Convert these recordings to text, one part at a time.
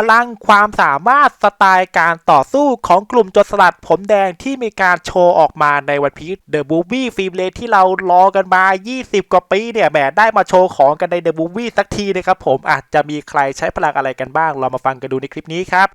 พลังความสามารถสไตล์การต่อสู้ของกลุ่มโจรสลัดผมแดงที่มีการโชว์ออกมาในวันพีเดอะบูบี้ฟิล์มเลที่เรารอกันมา 20 กว่าปีเนี่ยแหมได้มาโชว์ของกันในเดอะบูบี้สักทีนะครับผมอาจจะมีใครใช้พลังอะไรกันบ้าง เรามาฟังกันดูในคลิปนี้ครับ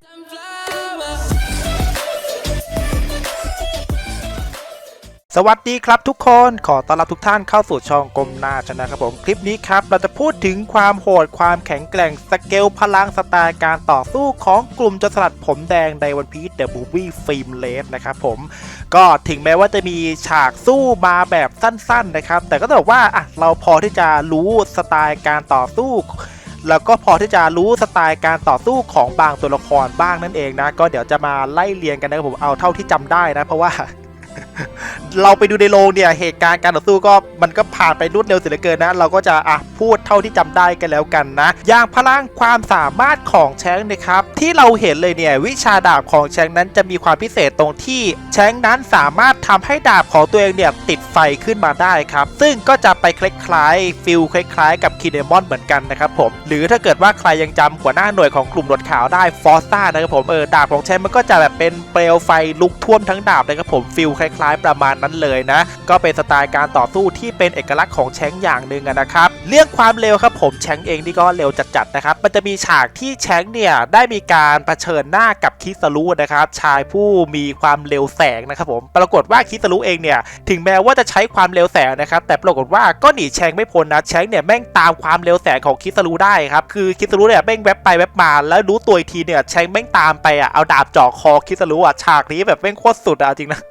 สวัสดีครับทุกคนขอต้อนรับทุกท่านเข้าสู่ช่องกลมนาชนะครับผมคลิปนี้ครับเราจะพูดถึงความโหดความแข็งแกร่งสเกลพลังสไตล์การต่อสู้ของกลุ่มจสลัดผมแดงในวันพี The Movie Film l a t นะครับผมก็ถึงแม้ว่าจะมีฉากสู้มาแบบสั้นๆนะครับ แต่ก็ต้องบอกว่าอะเราพอที่จะรู้สไตล์การต่อสู้แล้วก็พอที่จะรู้สไตล์การต่อสู้ของบางตัวละครบ้างนั่นเองนะ ก็เดี๋ยวจะมาไล่เรียงกันนะครับผมเอาเท่าที่จำได้นะ เพราะว่า เราไปดูในโรงเนี่ยเหตุการณ์การต่อสู้ก็มันก็ผ่านไปรวดเร็วเสียเหลือเกินนะ เราก็จะอะพูดเท่าที่จำได้กันแล้วกันนะ อย่างพลังความสามารถของแชงนะครับที่เราเห็นเลยเนี่ยวิชาดาบของแชงนั้นจะมีความพิเศษตรงที่แชงนั้นสามารถทำให้ดาบของตัวเองเนี่ยติดไฟขึ้นมาได้ครับ ซึ่งก็จะไปคล้ายๆฟิลคล้ายๆ กับคีเดมอนเหมือนกันนะครับผมหรือถ้าเกิดว่าใครยังจำหัวหน้าหน่วยของกลุ่มรถขาวได้ฟอสตานะครับผมเออดาบของแชงมันก็จะแบบเป็นเปลวไฟลุกท่วมทั้งดาบเลยครับผมฟิลคล้ายๆ ประมาณนั้นเลยนะ ก็เป็นสไตล์การต่อสู้ที่เป็นเอกลักษณ์ของแชงอย่างหนึ่งนะครับ เรื่องความเร็วครับผมแชงเองนี่ก็เร็วจัดๆนะครับ มันจะมีฉากที่แชงเนี่ยได้มีการรเผชิญหน้ากับคิสรุนะครับชายผู้มีความเร็วแสงนะครับผมปรากฏว่าคิสรุเองเนี่ยถึงแม้ว่าจะใช้ความเร็วแสงนะครับแต่ปรากฏว่าก็หนีแชงไม่พ้นนะแชงเนี่ยแม่งตามความเร็วแสงของคิสรุได้ครับคือคิสรุเนี่ยแม่งแวบไปแวบมาแล้วรู้ตัวอีกทีเนี่ยแชงแม่งตามไปอะเอาดาบจ่อคอคิสรุอะฉากนี้แบบแม่งโคตรสุดอะจริงนะ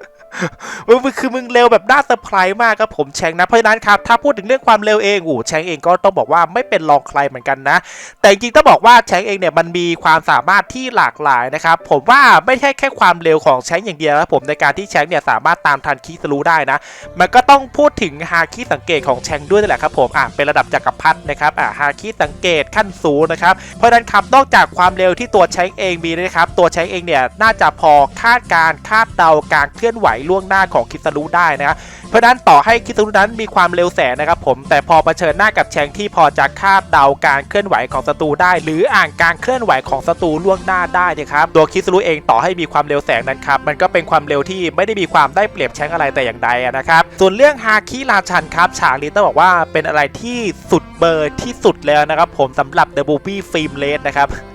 มึงคือมึงเร็วแบบน่าเซอร์ไพรส์มากครับผมแชงนะเพราะฉะนั้นครับถ้าพูดถึงเรื่องความเร็วเองโอ้แชงเองก็ต้องบอกว่าไม่เป็นรองใครเหมือนกันนะ แต่จริงๆต้องบอกว่าแชงเองเนี่ยมันมีความสามารถที่หลากหลายนะครับผมว่าไม่ใช่แค่ความเร็วของแชงอย่างเดียวนะครับผมในการที่แชงเนี่ยสามารถตามทันคิสรู้ได้นะ มันก็ต้องพูดถึงฮาคิสังเกตของแชงด้วยนั่แหละครับผมอะเป็นระดับจักรพรรดินะครับอะฮาคิสังเกตขั้นสูงนะครับเพราะฉะนั้นครับนอกจากความเร็วที่ตัวแชงเองมีนะครับตัวแชงเองเนี่ยน่าจะพอคาดการคาดเดาการเคลื่อนไหวล่วงหน้าของคิสรู้ได้นะครับเพราะนั้นต่อให้คิสรุนั้นมีความเร็วแสงนะครับผมแต่พอเผชิญหน้ากับแชงที่พอจะคาดเดาการเคลื่อนไหวของศัตรูได้ หรืออ่านการเคลื่อนไหวของศัตรูล่วงหน้าได้นะครับตัวคิสรุเองต่อให้มีความเร็วแสงนั้นครับมันก็เป็นความเร็วที่ไม่ได้มีความได้เปรียบแชงอะไรแต่อย่างใดนะครับส่วนเรื่องฮาคิราชันครับฉากนี้ต้องบอกว่าเป็นอะไรที่สุดเบอร์ที่สุดแล้วนะครับผมสำหรับ The Movie Film l a t นะครับ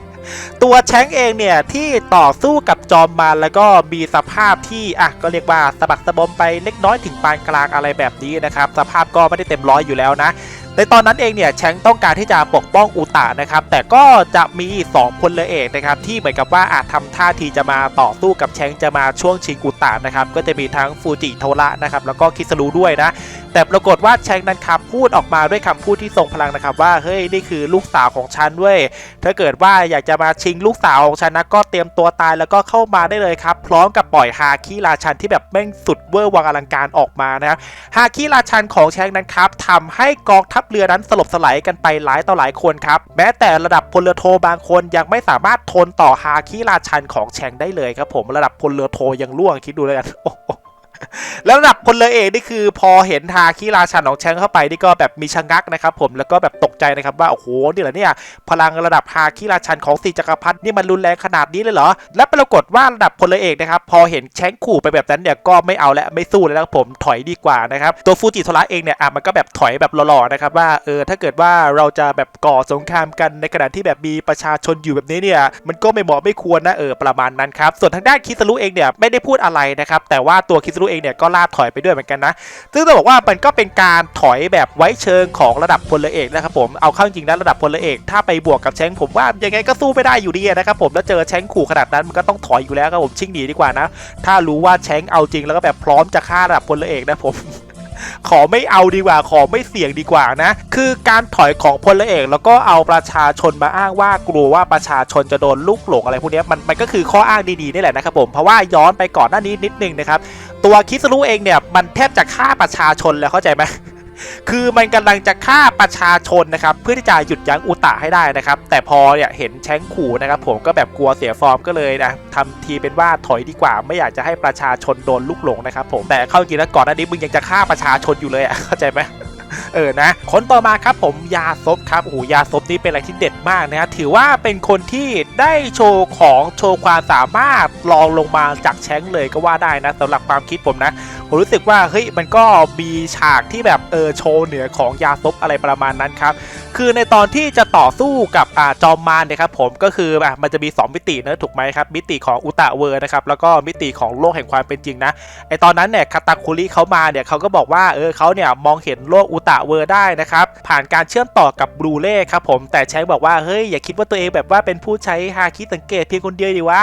ตัวแชงเองเนี่ยที่ต่อสู้กับจอมมารแล้วก็มีสภาพที่อะก็เรียกว่าสะบักสะบอมไปเล็กน้อยถึงปานกลางอะไรแบบนี้นะครับ สภาพก็ไม่ได้เต็มร้อยอยู่แล้วนะ ในตอนนั้นเองเนี่ยแชงต้องการที่จะปกป้องอุตะนะครับ แต่ก็จะมี2พลเรือเอกนะครับที่เหมือนกับว่าอาจทำท่าทีจะมาต่อสู้กับแชงจะมาช่วงชิงอุตะนะครับก็จะมีทั้งฟูจิโทระนะครับแล้วก็คิสรุด้วยนะแต่ปรากฏว่าแชงนั้นครับพูดออกมาด้วยคำพูดที่ทรงพลังนะครับว่าเฮ้ยนี่คือลูกสาวของฉันเว้ยถ้าเกิดว่าอยากจะมาชิงลูกสาวของฉันนะก็เตรียมตัวตายแล้วก็เข้ามาได้เลยครับพร้อมกับปล่อยฮาคิราชันที่แบบแม่งสุดเวอร์วังอลังการออกมานะครับฮาคิราชันของแชงนั้นครับทำให้กองทัพเรือนั้นสลบสลายกันไปหลายต่อหลายคนครับ แม้แต่ระดับพลเรือโทบางคนยังไม่สามารถทนต่อฮาคิราชันของแชงได้เลยครับผมระดับพลเรือโทยังล่วงคิดดูแล้วกันโอ้โห แล้วระดับพลเรือเอกนี่คือ พอเห็นฮาคิราชันของแชงเข้าไปนี่ก็แบบมีชะงักนะครับผมแล้วก็แบบตกใจนะครับว่าโอ้โหนี่เหรอเนี่ยพลังระดับฮาคิราชันของสีจักรพรรดินี่มันรุนแรงขนาดนี้เลยเหรอ และปรากฏว่าระดับพลเอเอกนะครับพอเห็นแชงขู่ไปแบบนั้นเนี่ยก็ไม่เอาและไม่สู้แล้วครับผมถอยดีกว่านะครับตัวฟูจิโทระเองเนี่ยอะมันก็แบบถอยแบบหล่อๆนะครับว่าเออถ้าเกิดว่าเราจะแบบก่อสงครามกันในขณะที่แบบมีประชาชนอยู่แบบนี้เนี่ยมันก็ไม่เหมาะไม่ควรนะเออประมาณนั้นครับส่วนทางด้านคิสรุเองเนี่ยไม่ได้พูดอะไรนะครับแต่ว่าตัวคิสรุเองเนี่ยก็ลาดถอยไปด้วยเหมือนกันนะ ซึ่งต้องบอกว่ามันก็เป็นการถอยแบบไว้เชิงของระดับพลเรือเอกนะครับผม เอาเข้าจริงนะระดับพลเรือเอก ถ้าไปบวกกับแชงผมว่ายังไงก็สู้ไม่ได้อยู่ดีนะครับผมแล้วเจอแชงขู่ขนาดนั้นมันก็ต้องถอยอยู่แล้วครับผมชิงหนีดีกว่านะ ถ้ารู้ว่าแชงเอาจริงแล้วก็แบบพร้อมจะฆ่าระดับพลเรือเอกนะผมขอไม่เอาดีกว่าขอไม่เสี่ยงดีกว่านะ คือการถอยของพลเรือเอกแล้วก็เอาประชาชนมาอ้างว่ากลัวว่าประชาชนจะโดนลูกหลงอะไรพวกนี้มันมันก็คือข้ออ้างดีๆนี่แหละนะครับผมเพราะว่าย้อนไปก่อนหน้านี้นิดนึงนะครับ ตัวคิสรุเองเนี่ยมันแทบจะฆ่าประชาชนแล้วเข้าใจไหมคือมันกำลังจะฆ่าประชาชนนะครับ เพื่อที่จะหยุดยั้งอุตะให้ได้นะครับ แต่พอเนี่ยเห็นแชงขู่นะครับ ผมก็แบบกลัวเสียฟอร์มก็เลยนะทำทีเป็นว่าถอยดีกว่า ไม่อยากจะให้ประชาชนโดนลุกหลงนะครับ ผมแต่เข้าจริงแล้วก่อนหน้านี้มึงยังจะฆ่าประชาชนอยู่เลยอะเข้าใจไหม เออนะคนต่อมาครับผมยาซบครับโอ้โหยาซบนี่เป็นอะไรที่เด็ดมากนะถือว่าเป็นคนที่ได้โชว์ของโชว์ความสามารถลองลงมาจากแชงเลยก็ว่าได้นะสำหรับความคิดผมนะผมรู้สึกว่าเฮ้ยมันก็มีฉากที่แบบเออโชว์เหนือของยาซบอะไรประมาณนั้นครับคือในตอนที่จะต่อสู้กับอ่าจอมมารเนี่ยครับผมก็คืออะมันจะมี 2 มิตินะถูกไหมครับมิติของอุตะเวอร์นะครับแล้วก็มิติของโลกแห่งความเป็นจริงนะไอตอนนั้นเนี่ยคาตาคุริเขามาเนี่ยเขาก็บอกว่าเออเขาเนี่ยมองเห็นโลกอุตะเวอร์ได้นะครับ ผ่านการเชื่อมต่อกับบลูเล่ครับผมแต่ใช้บอกว่าเฮ้ยอย่าคิดว่าตัวเองแบบว่าเป็นผู้ใช้ฮาคิสังเกตเพียงคนเดียวดีวะ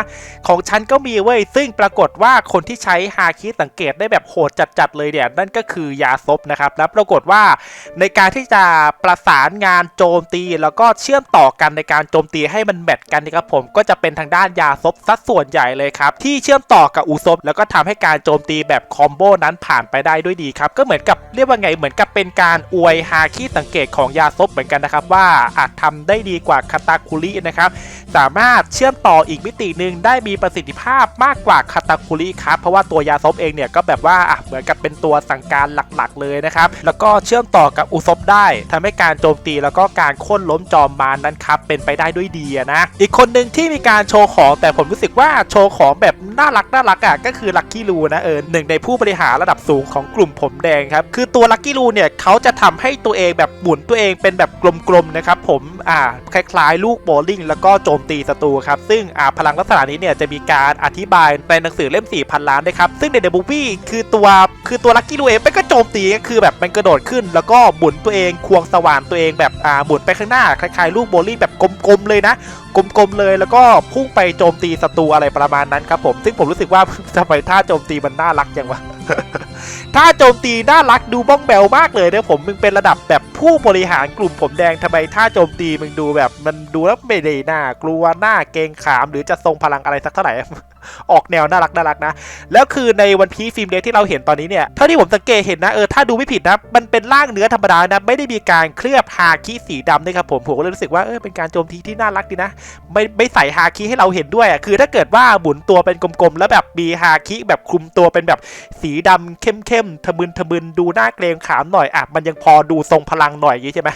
ของฉันก็มีเว้ยซึ่งปรากฏว่าคนที่ใช้ฮาคิสังเกตได้แบบโหดจัดๆเลยเนี่ยนั่นก็คือยาซบนะครับแล้วปรากฏว่าในการที่จะประสานงานโจมตี แล้วก็เชื่อมต่อกันในการโจมตีให้มันแมทกันนะครับผมก็จะเป็นทางด้านยาซบซัดส่วนใหญ่เลยครับที่เชื่อมต่อกับอุซบแล้วก็ทำให้การโจมตีแบบคอมโบนั้นผ่านไปได้ด้วยดีครับก็เหมือนกับเรียกว่าไงเหมือนกับเป็นการการอวยฮาคิสังเกตของยาซบเหมือนกันนะครับว่าอาจทำได้ดีกว่าคาตาคุรินะครับสามารถเชื่อมต่ออีกมิติหนึ่งได้มีประสิทธิภาพมากกว่าคาตาคุริครับเพราะว่าตัวยาซบเองเนี่ยก็แบบว่าอะเหมือนกับเป็นตัวสั่งการหลักๆ เลยนะครับแล้วก็เชื่อมต่อกับอุซบได้ทำให้การโจมตีแล้วก็การโค่นล้มจอมมารนั้นครับเป็นไปได้ด้วยดีนะอีกคนหนึ่งที่มีการโชว์ของแต่ผมรู้สึกว่าโชว์ของแบบน่ารักน่ารักอะก็คือลักกี้ลูนะเออหนึ่งในผู้บริหารระดับสูงของกลุ่มผมแดงครับคือตัวลักกี้ลูเนี่ยเขาาจะทำให้ตัวเองแบบหมุนตัวเองเป็นแบบกลมๆนะครับผมอ่าคล้ายๆ ลูกโบลิ่งแล้วก็โจมตีศัตรูครับซึ่งอ่าพลังลักษณะนี้เนี่ยจะมีการอธิบายในหนังสือเล่ม 4,000 ล้านด้วยครับ ซึ่งในเดอะบูบี้คือตัวคือตัวลักกี้ลูเองมันก็โจมตีก็คือแบบมันกระโดดขึ้น แล้วก็หมุนตัวเองควงสว่านตัวเองแบบอ่าหมุนไปข้างหน้าคล้ายๆ ลูกโบลิ่งแบบกลมๆเลยนะกลมๆเลยแล้วก็พุ่งไปโจมตีศัตรูอะไรประมาณนั้นครับผม ซึ่งผมรู้สึกว่าทำไมท่าโจมตีมันน่ารักจังวะ ท่าโจมตีน่ารักดูบ้องแบวมากเลยนะผมมึงเป็นระดับแบบผู้บริหารกลุ่มผมแดงทำไมท่าโจมตีมึงดูแบบมันดูแล้วไม่ได้น่ากลัวหน้าเกงขามหรือจะทรงพลังอะไรสักเท่าไหร่ ออกแนวน่ารักน่ารักนะ แล้วคือในวันพีฟิล์มเดที่เราเห็นตอนนี้เนี่ย เท่าที่ผมสังเกตเห็นนะเออถ้าดูไม่ผิดนะ มันเป็นร่างเนื้อธรรมดานะ ไม่ได้มีการเคลือบฮาคิสีดำด้วยครับผมผมก็เลยรู้สึกว่าเออเป็นการโจมตีที่น่ารักดีนะ ไม่ไม่ใส่ฮาคิให้เราเห็นด้วยอะคือถ้าเกิดว่าหมุนตัวเป็นกลมๆแล้วแบบมีฮาคิแบบคลุมตัวเป็นแบบสีดำเข้มๆทะมึนทะมึนดูน่าเกรงขามหน่อยอะมันยังพอดูทรงพลังหน่อยอย่างงี้ใช่ไหม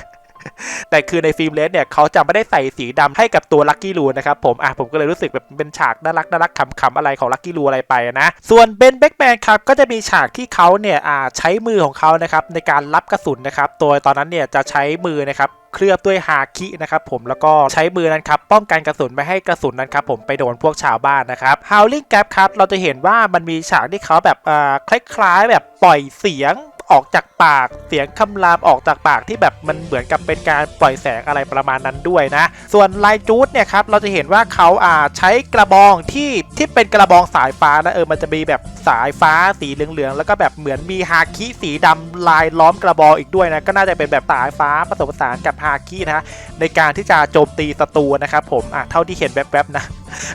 แต่คือในฟิล์มเลสเนี่ยเขาจะไม่ได้ใส่สีดำให้กับตัวลักกี้ลูนะครับผมอะผมก็เลยรู้สึกแบบเป็นฉากน่ารักน่ารักขำๆอะไรของลักกี้ลูอะไรไปนะส่วนเบนแบ็กแมนครับก็จะมีฉากที่เขาเนี่ยอ่าใช้มือของเขานะครับในการรับกระสุนนะครับตัวตอนนั้นเนี่ยจะใช้มือนะครับเคลือบด้วยฮาคินะครับผมแล้วก็ใช้มือนั้นครับป้องกันกระสุนไม่ให้กระสุนนั้นครับผมไปโดนพวกชาวบ้านนะครับ Howling Gap ครับเราจะเห็นว่ามันมีฉากที่เขาแบบอ่าคล้ายๆ แบบปล่อยเสียง ออกจากปาก เสียงคำรามออกจากปากที่แบบมันเหมือนกับเป็นการปล่อยแสงอะไรประมาณนั้นด้วยนะ ส่วนลายจูดเนี่ยครับเราจะเห็นว่าเขาอ่าใช้กระบองที่ที่เป็นกระบองสายฟ้านะเออมันจะมีแบบสายฟ้าสีเหลืองๆแล้วก็แบบเหมือนมีฮาคิสีดำลายล้อมกระบองอีกด้วยนะก็น่าจะเป็นแบบสายฟ้าผสมผสานกับฮาคินะฮะในการที่จะโจมตีศัตรูนะครับผมอะเท่าที่เห็นแวบๆนะ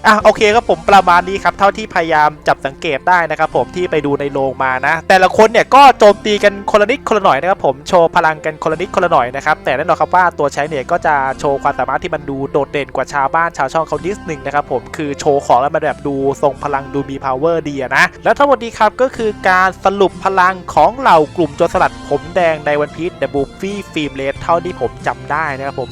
อะโอเคครับผมประมาณนี้ครับ เท่าที่พยายามจับสังเกตได้นะครับผมที่ไปดูในโรงมานะ แต่ละคนเนี่ยก็โจมตีกันคนละนิดคนละหน่อยนะครับผมโชว์พลังกันคนละนิดคนละหน่อยนะครับแต่แน่นอนครับว่าตัวใช้เนี่ยก็จะโชว์ความสามารถที่มันดูโดดเด่นกว่าชาวบ้านชาวช่องเขานิดนึงนะครับผมคือโชว์ของแล้วมันแบบดูทรงพลังดูมี power ดีนะแล้วทั้งหมดนี้ครับก็คือการสรุปพลังของเหล่ากลุ่มโจรสลัดผมแดงในวันพีชเดบูฟี่ฟิล์มเลสเท่าที่ผมจำได้นะครับผม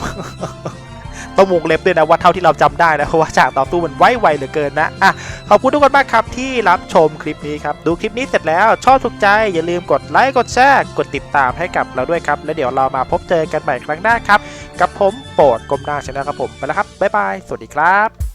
ต้องวงเล็บด้วยนะว่าเท่าที่เราจำได้นะเพราะว่าฉากต่อสู้มันไวไวเหลือเกินนะอะขอบคุณทุกคนมากครับที่รับชมคลิปนี้ครับดูคลิปนี้เสร็จแล้วชอบถูกใจอย่าลืมกดไลค์กดแชร์กดติดตามให้กับเราด้วยครับแล้วเดี๋ยวเรามาพบเจอกันใหม่ครั้งหน้าครับกับผมโปรดกลมหน้าชนะครับผมไปแล้วครับบ๊ายบายสวัสดีครับ